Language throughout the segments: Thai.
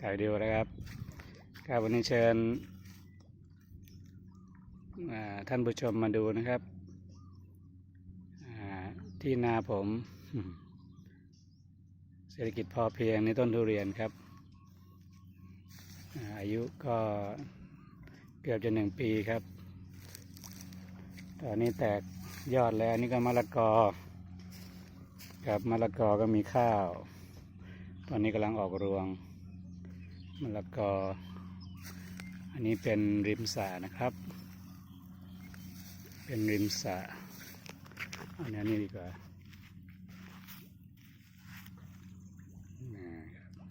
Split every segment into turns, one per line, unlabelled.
ถ่ายวิดีโอนะครับครับวันนี้เชิญท่านผู้ชมมาดูนะครับที่นาผมเศรษฐกิจพอเพียงในต้นทุเรียนครับ อายุก็เกือบจะหนึ่งปีครับ ตอนนี้แตกยอดแล้วนนี่ก็มะละกอครับมะละกอก็มีข้าว ตอนนี้กำลังออกรวง มะละกออันนี้เป็นริมสระนะครับ เป็นริมสระอันนี้นี่ดีกว่านะครับ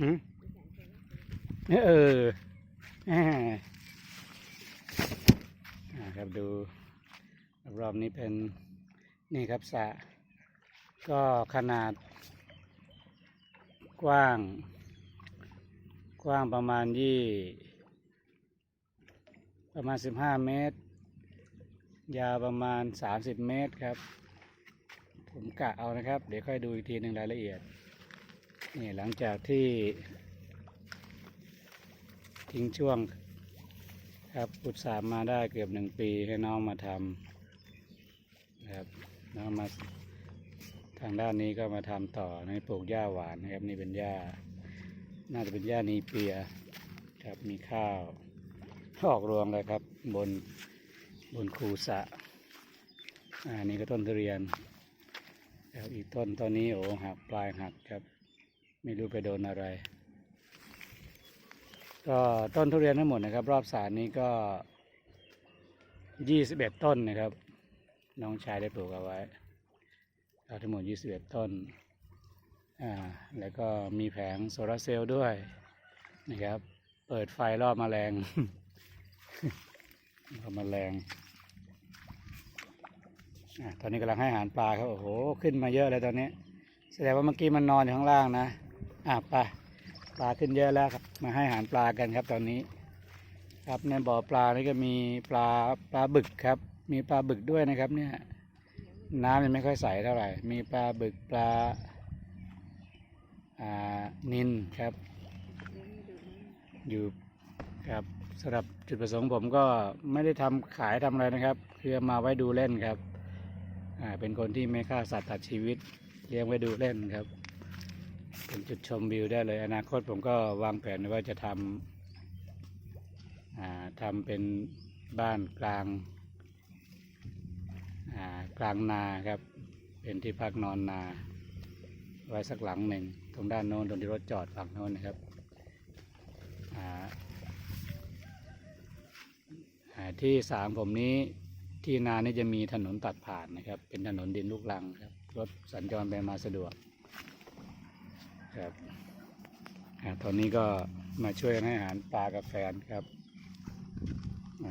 หืมเออแหมอ่าครับดูรอบนี้เป็นนี่ครับสระก็ขนาด กว้าง กว้างประมาณยี่ ประมาณสิบห้าเมตร ยาวประมาณสามสิบเมตรครับ ผมกะเอานะครับ เดี๋ยวค่อยดูอีกทีหนึ่งรายละเอียด นี่หลังจากที่ ทิ้งช่วงครับอุตสาห์มาได้เกือบหนึ่งปีให้น้องมาทำครับน้องมา ทางด้านนี้ก็มาทำต่อในปลูกหญ้าหวานนะครับนี่เป็นหญ้า น่าจะเป็นหญ้านีเปียครับมีข้าวออกรวงเลยครับ บนบนคูสะอ่านี่ก็ต้นทุเรียนแล้วอีกต้นต้นนี้โอ้หักปลายหักครับ ไม่รู้ไปโดนอะไร ก็ต้นทุเรียนทั้งหมดนะครับ รอบสารนี้ก็ยี่สิบเอ็ดต้นนะครับ น้องชายได้ปลูกเอาไว้ ทั้งหมด 21 ต้น อ่า แล้วก็มีแผงโซลาร์เซลล์ด้วยนะครับ เปิดไฟรอบมแมลงรอบมแมลงอ่าตอนนี้กำลังให้อาหารปลาครับ โอ้โห ขึ้นมาเยอะเลยตอนนี้ แสดงว่าเมื่อกี้มันนอนอยู่ข้างล่างนะ อะไปปลาขึ้นเยอะแล้วครับ มาให้อาหารปลากันครับตอนนี้ ครับในบ่อปลานี่ก็มีปลาปลาบึกครับ มีปลาบึกด้วยนะครับเนี่ย น้ำยังไม่ค่อยใสเท่าไหร่ มีปลาบึกปลาอ่านินครับ อยู่ครับสำหรับจุดประสงค์ผมก็ไม่ได้ทำขายทำอะไรนะครับ คือเอมาไว้ดูเล่นครับอ่าเป็นคนที่ไม่ฆ่าสัตว์ตัดชีวิตเลี้ยงไว้ดูเล่นครับ เป็นจุดชมวิวได้เลย อนาคตผมก็วางแผนว่าจะทำอ่าทำเป็นบ้านกลาง กลางนาครับ เป็นที่พักนอนนา ไว้สักหลังหนึ่งตรงด้านโน้นตรงที่รถจอดฝั่งโน้นนะครับที่สามผมนี้ที่นานี่จะมีถนนตัดผ่านนะครับ เป็นถนนดินลูกรังครับรถสัญจรไปมาสะดวกครับอตอนนี้ก็มาช่วยกันให้อาหารปลากับแฟนครับ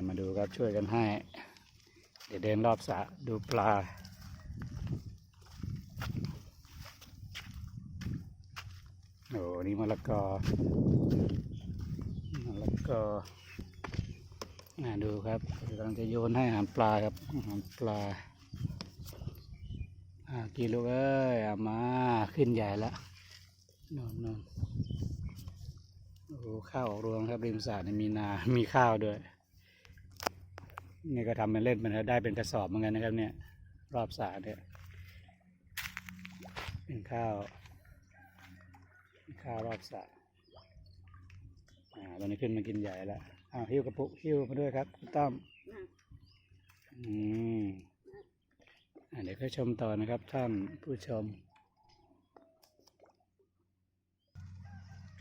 มาดูครับช่วยกันให้ เดี๋ยวเดินรอบสระดูปลา โอ้นี่มะละกอมะละกอน่าดูครับกำลังจะโยนให้อาหารปลาครับอาหารปลาอ่ากินลูกเอ้ยอามาขึ้นใหญ่ล้วนอนนอนโอ้ข้าวออกรวงครับริมสระนี่มีนา มีข้าวด้วย นี่ก็ทำเป็นเล่นมันได้เป็นกระสอบเหมือนกันนะครับ เนี่ยรอบสรเนี่ยเป็นข้าวข้าวรอบสรอ่าตอนนี้ขึ้นมากินใหญ่แล้วอ้าวหิ้วกระปุกหิ้วมาด้วยครับคุณต้อมอืมอ่าเดี๋ยวค่อยชมต่อนะครับท่านผู้ชม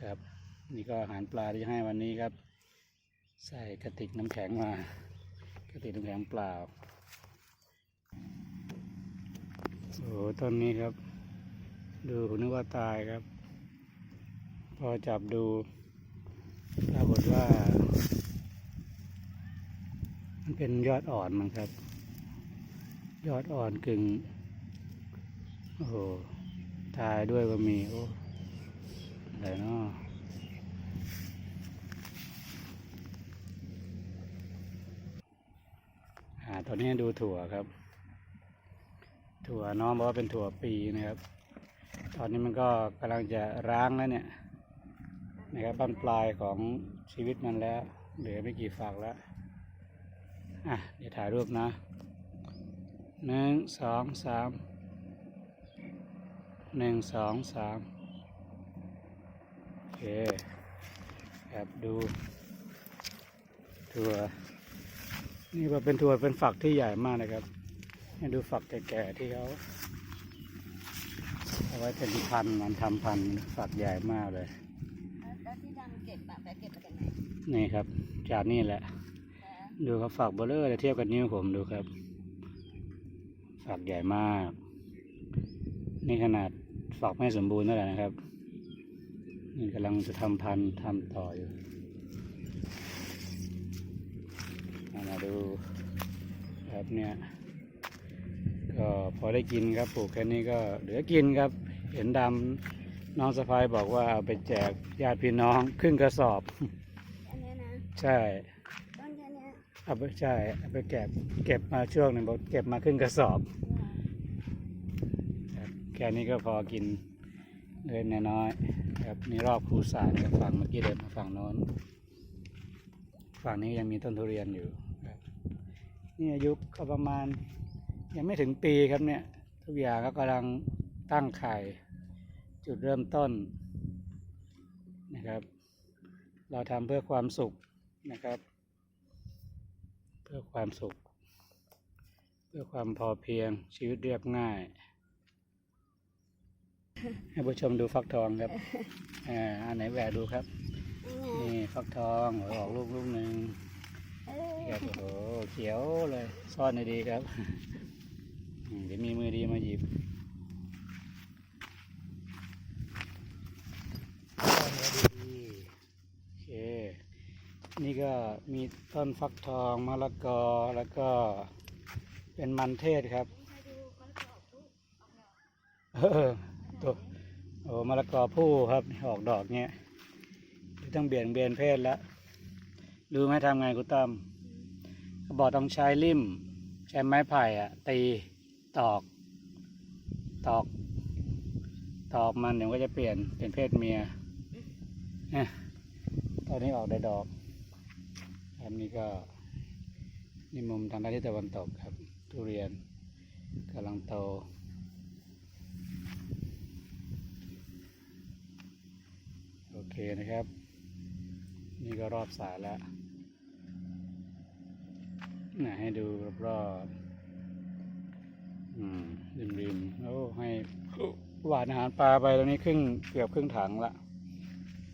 ครับ นี่ก็อาหารปลาที่ให้วันนี้ครับ ใส่กระติกน้ำแข็งมา กติกน้ำแข็งเปล่าโอ้โหต้นนี้ครับ ดูนึกว่าตายครับ พอจับดูปรากฏว่า มันเป็นยอดอ่อนมั้งครับ ยอดอ่อนกึ่งโอ้โหตายด้วยก็มีโอ้อะไรเนาะ อ่า ตอนนี้ดูถั่วครับ ถั่วน้องบอกว่าเป็นถั่วปีนะครับ ตอนนี้มันก็กำลังจะร้างแล้วเนี่ย นะครับบั้นปลายของชีวิตมันแล้ว เหลือไม่กี่ฝักแล้ว อะ เดี๋ยวถ่ายรูปนะหนึ่งสองสามหนึ่งสองสามโอเคแอบดูถั่ว นี่ว่าเป็นถั่วเป็นฝักที่ใหญ่มากนะครับให้ดูฝักแก่ๆที่เขาเอาไว้เป็นพันธุ์มันทำพันธุ์ฝักใหญ่มากเลย
แล้วแล้วที่ดำเก็บอะไปเก็บมาจากไหน
นี่ครับ จากนี่แหละ
คะ
ดูครับฝักเบลเลอร์เทียบกับนิ้วผมดูครับ ฝักใหญ่มาก นี่ขนาดฝักไม่สมบูรณ์เท่าไหร่นะครับนี่กำลังจะทำพันธุ์ทำต่ออยู่เอา มาดูครับเนี่ยก็พอได้กินครับปลูกแค่นี้ก็เหลือกินครับ เห็นดำน้องสะพายบอกว่าเอาไปแจกญาติพี่น้องครึ่งกระสอบ
อันเนี้ยนะ
ใช่
ต้นแค่เนี้ย
เอาไปใช่เอาไปเก็บเก็บมาช่วงหนึ่งบอกเก็บมาครึ่งกระสอบครับแค่นี้ก็พอกินเลยน้อยๆครับนี่รอบคูสานกับฝั่งเมื่อกี้เดินมาฝั่งโน้น ฝั่งนี้ยังมีต้นทุเรียนอยู่ครับ นี่อายุก็ประมาณ ยังไม่ถึงปีครับเนี่ย ทุกอย่างก็กำลังตั้งไข่ จุดเริ่มต้นนะครับ เราทำเพื่อความสุขนะครับ เพื่อความสุข เพื่อความพอเพียงชีวิตเรียบง่าย ให้ผู้ชมดูฟักทองครับอ่าอันไหนแหวกดูครับ
นี่ไง
นี่ฟักทองออกลูกลูกหนึ่ง
เอ้ย
ครับโอ้โหเขียวเลย ซ่อนดีครับ เดี๋ยวมีมือดีมาหยิบซ่อนดีโอเค นี่ก็มีต้นฟักทองมะละกอแล้วก็เป็นมันเทศครับ
ใครดูมันก็ออกลูกออกดอก
เออตัวโอ้มะละกอผู้ครับออกดอกเงี้ยต้องเบี่ยงเบนเพศแล้วรู้ไหมทำไงคุณตั้ม เขาบอกต้องใช้ลิ่ม ใช้ไม้ไผ่อะตีตอก ตอก ตอกมันเดี๋ยวก็จะเปลี่ยนเป็นเพศเมียนี่ยตอนนี้ออกได้ดอกครับนี่ก็นี่มุมทางด้านทิศตะวันตกครับ ทุเรียนกำลังโตโอเคนะครับ นี่ก็รอบสายแล้ว นะให้ดูรอบๆอืมริมริมๆโอ้ให้หวานอาหารปลาไปตรงนี้ครึ่งเกือบครึ่งถังละ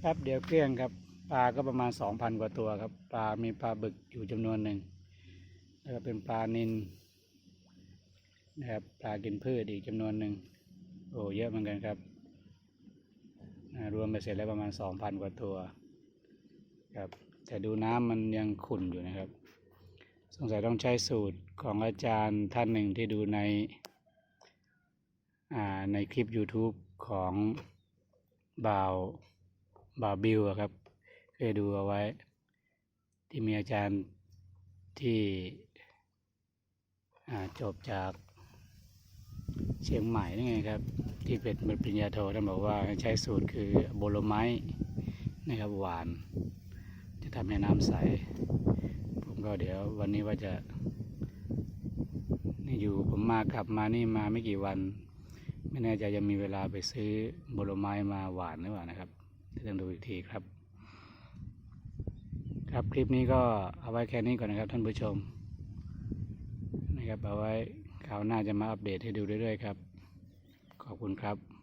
แป๊บเดียวเกลี้ยงครับ ปลาก็ประมาณสองพันกว่าตัวครับ ปลา มีปลาบึกอยู่จำนวนหนึ่งแล้วก็เป็นปลานินนะครับ ปลากินพืชอีกจำนวนหนึ่งโอ้เยอะเหมือนกันครับรวมไปเสร็จแล้วประมาณสองพันกว่าตัว ครับ แต่ดูน้ำมันยังขุ่นอยู่นะครับ สงสัยต้องใช้สูตรของอาจารย์ท่านหนึ่งที่ดูในในคลิป YouTube ของบ่าวบ่าวบิวอะครับ เคยดูเอาไว้ ที่มีอาจารย์ที่จบจากเชียงใหม่นี่ไงครับ ที่เป็นปริญญาโทท่านบอกว่าใช้สูตรคือโบโลไม้นะครับหวาน จะทำให้น้ำใส ก็เดี๋ยววันนี้ว่าจะ นี่อยู่ผมมากลับมานี่มาไม่กี่วัน ไม่แน่ใจจะมีเวลาไปซื้อบลไม้มาหวานหรือเปล่านะครับต้องดูอีกทีครับ ครับคลิปนี้ก็เอาไว้แค่นี้ก่อนนะครับท่านผู้ชม นะครับเอาไว้คราวหน้าจะมาอัปเดตให้ดูเรื่อยๆครับ ขอบคุณครับ